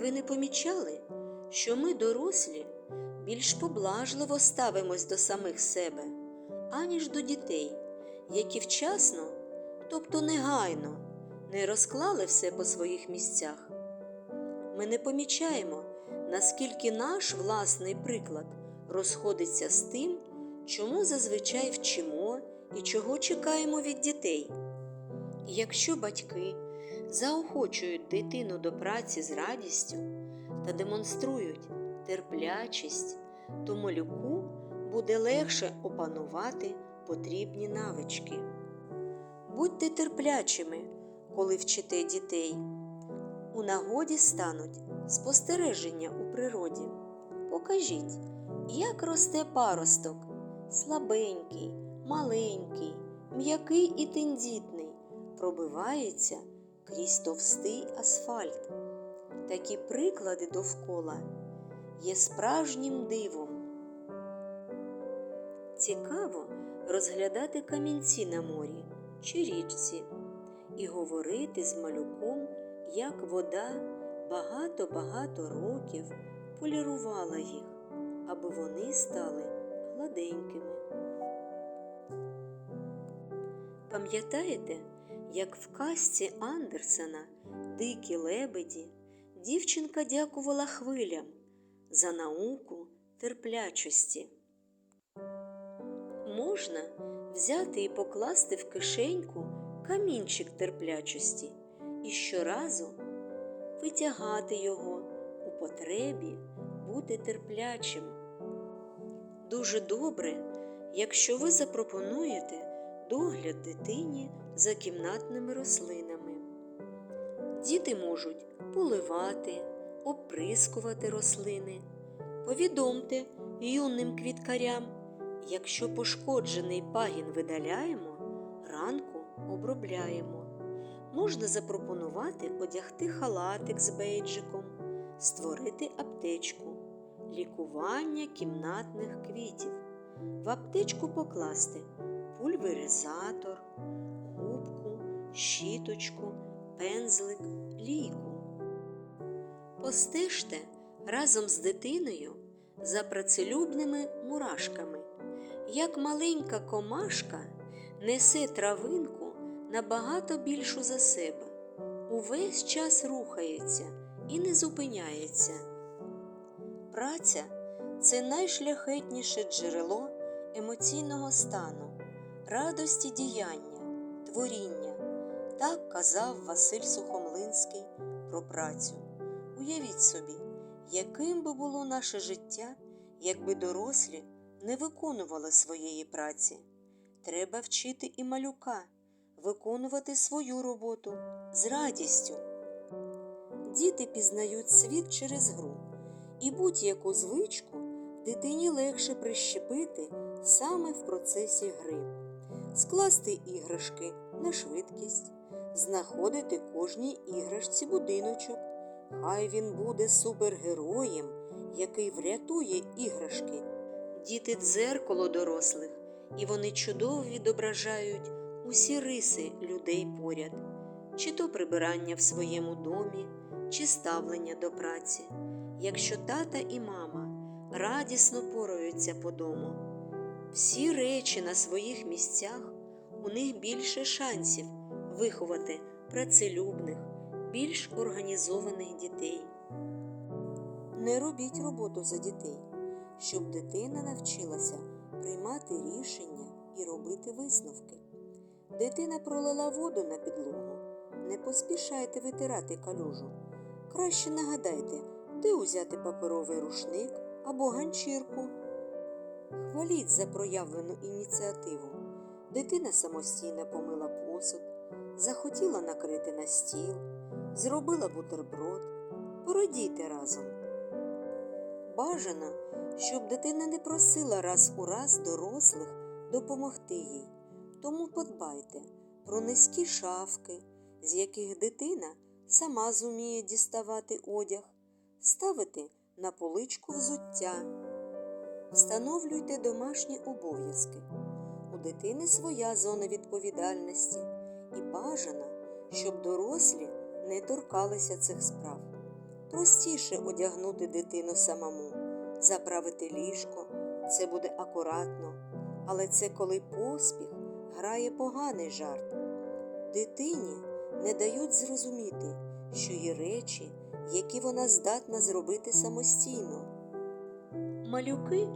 Ви не помічали, що ми, дорослі, більш поблажливо ставимось до самих себе, аніж до дітей, які вчасно, тобто негайно, не розклали все по своїх місцях. Ми не помічаємо, наскільки наш власний приклад розходиться з тим, чому зазвичай вчимо і чого чекаємо від дітей. Якщо батьки заохочують дитину до праці з радістю та демонструють терплячість, то малюку буде легше опанувати потрібні навички. Будьте терплячими, коли вчите дітей. У нагоді стануть спостереження у природі. Покажіть, як росте паросток, слабенький, маленький, м'який і тендітний, пробивається крізь товстий асфальт. Такі приклади довкола є справжнім дивом. Цікаво розглядати камінці на морі чи річці і говорити з малюком, як вода багато-багато років полірувала їх, аби вони стали гладенькими. Пам'ятаєте, як в казці Андерсена Дикі лебеді дівчинка дякувала хвилям за науку терплячості? Можна взяти і покласти в кишеньку камінчик терплячості і щоразу витягати його у потребі бути терплячим. Дуже добре, якщо ви запропонуєте догляд дитині за кімнатними рослинами. Діти можуть поливати, оприскувати рослини. Повідомте юним квіткарям, якщо пошкоджений пагін видаляємо, ранку обробляємо. Можна запропонувати одягти халатик з бейджиком, створити аптечку, лікування кімнатних квітів. В аптечку покласти пульверизатор, губку, щіточку, пензлик, ліку. Постежте разом з дитиною за працелюбними мурашками, як маленька комашка несе травинку набагато більшу за себе, увесь час рухається і не зупиняється. Праця це найшляхетніше джерело емоційного стану, радості діяння, творіння. Так казав Василь Сухомлинський про працю. Уявіть собі, яким би було наше життя, якби дорослі не виконували своєї праці. Треба вчити і малюка, виконувати свою роботу з радістю. Діти пізнають світ через гру, і будь-яку звичку дитині легше прищепити саме в процесі гри, скласти іграшки на швидкість, знаходити кожній іграшці будиночок. Хай він буде супергероєм, який врятує іграшки. Діти дзеркало дорослих, і вони чудово відображають усі риси людей поряд, чи то прибирання в своєму домі, чи ставлення до праці. Якщо тата і мама радісно пораються по дому, всі речі на своїх місцях, у них більше шансів виховати працелюбних, більш організованих дітей. Не робіть роботу за дітей, щоб дитина навчилася приймати рішення і робити висновки. Дитина пролила воду на підлогу. Не поспішайте витирати калюжу. Краще нагадайте, де узяти паперовий рушник або ганчірку. Хваліть за проявлену ініціативу. Дитина самостійно помила посуд, захотіла накрити на стіл, зробила бутерброд. Порадійте разом. Бажано, щоб дитина не просила раз у раз дорослих допомогти їй. Тому подбайте про низькі шафки, з яких дитина сама зуміє діставати одяг, ставити на поличку взуття. Встановлюйте домашні обов'язки. У дитини своя зона відповідальності, і бажано, щоб дорослі не торкалися цих справ. простіше одягнути дитину самому, заправити ліжко. Це буде акуратно, але це коли поспіх грає поганий жарт. Дитині не дають зрозуміти, що є речі, які вона здатна зробити самостійно. Малюки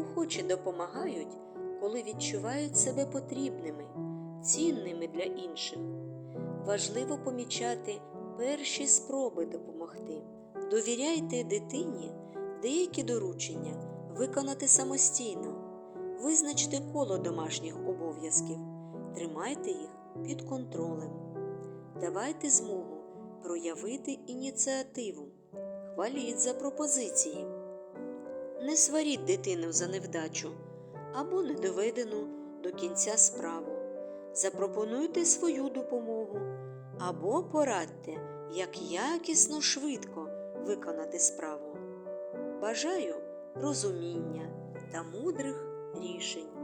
охоче допомагають, коли відчувають себе потрібними, цінними для інших. Важливо помічати перші спроби допомогти. Довіряйте дитині деякі доручення виконати самостійно. Визначте коло домашніх обов'язків, тримайте їх під контролем. Давайте змогу проявити ініціативу, хваліть за пропозиції. Не сваріть дитину за невдачу або недоведену до кінця справу. Запропонуйте свою допомогу або порадьте, як якісно швидко виконати справу. Бажаю розуміння та мудрих рішень.